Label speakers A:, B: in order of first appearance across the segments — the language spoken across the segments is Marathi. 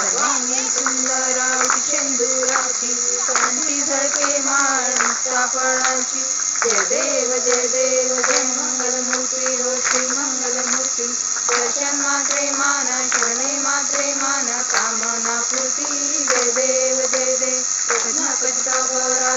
A: सर्वांगी सुंदर शेंदुराची शांती झळके माणसा फळाची. जय देव जय देव जय मंगलमूर्ती हो श्री मंगलमूर्ती. दर्शन मात्रे मान शरणे मात्रे मान कामना पूर्ती. जय देव जय देव. गणपत गौरा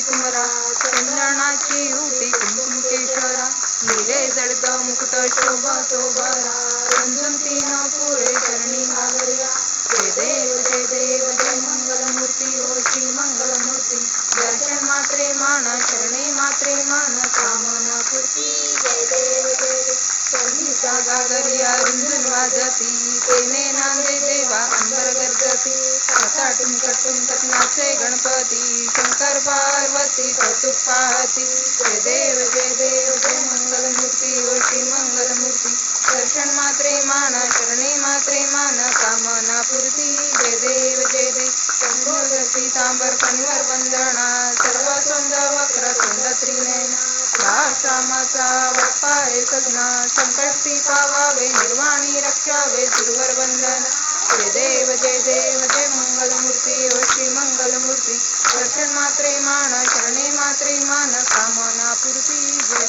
A: तुमरा चंद्रणाची उटी कुंकुमकेश्वरा. निरे जळत मुकुट शोभा तो बरा रंजन तीन पुरे चरणी घागरिया जय देव जय देव जय मंगलमूर्ती हो श्री मंगलमूर्ती दर्शन मात्रे मान शरणे मात्रे मान कामना पूर्ती. जय देव जय देव. संगीता गरिया रुंजून वाजती. तेने नांदे देवा अंबर गर्जती आता टुमकट टुमकट नाचे गणपती. शंकर पार्वती कौतुक पाहती. जय देव जय देव. जय मंगल मूर्ती ओ श्री मंगलमूर्ती. दर्शन मात्रे मान शरणे मात्रे मान कामना पूर्ती. जय देव जय देव. शंभोदती तांबर कन्वर सज्ञा सजना संकष्टी पावावे निर्वाणी रक्षावे दुर्वर वंदन जय देव जय देव जय मंगलमूर्ती श्री मंगलमूर्ती. दर्शन मात्रे मान